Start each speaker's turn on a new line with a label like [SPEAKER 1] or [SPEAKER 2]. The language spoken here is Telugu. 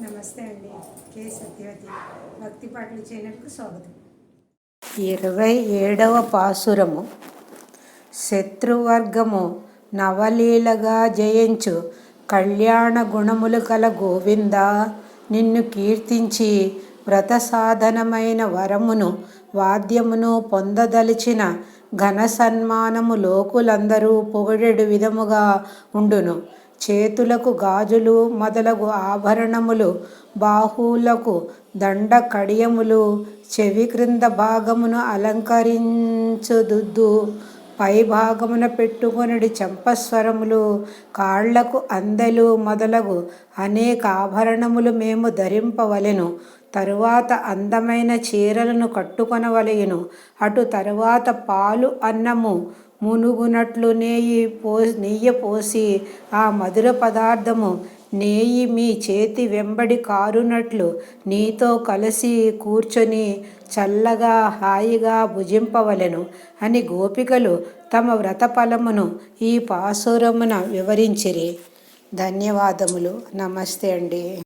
[SPEAKER 1] నమస్తే అండి. కే సత్యవతి. భక్తి పాటలు ఛానల్కు స్వాగతం.
[SPEAKER 2] ఇరవై ఏడవ పాసురము. శత్రువర్గము నవలీలగా జయించు కళ్యాణ గుణములు కల గోవింద నిన్ను కీర్తించి వ్రత సాధనమైన వరమును వాద్యమును పొందదలిచిన ఘన సన్మానము లోకులందరూ పొగడెడు విధముగా ఉండును. చేతులకు గాజులు మొదలగు ఆభరణములు బాహువులకు దండ కడియములు చెవి క్రింద భాగమును అలంకరించుదుద్దు. పై భాగమున చెంపస్వరములు కాళ్ళకు అందెలు మొదలగు అనేక ఆభరణములు మేము ధరింపవలెను. తరువాత అందమైన చీరలను కట్టుకొనవలెను. అటు తరువాత పాలు అన్నము మునుగునట్లు నెయ్యి పో నెయ్యి పోసి ఆ మధుర పదార్థము నేయి మీ చేతి వెంబడి కారునట్లు నీతో కలిసి కూర్చొని చల్లగా హాయిగా భుజింపవలెను అని గోపికలు తమ వ్రతఫలమును ఈ పాసురమున వివరించిరి. ధన్యవాదములు. నమస్తే అండి.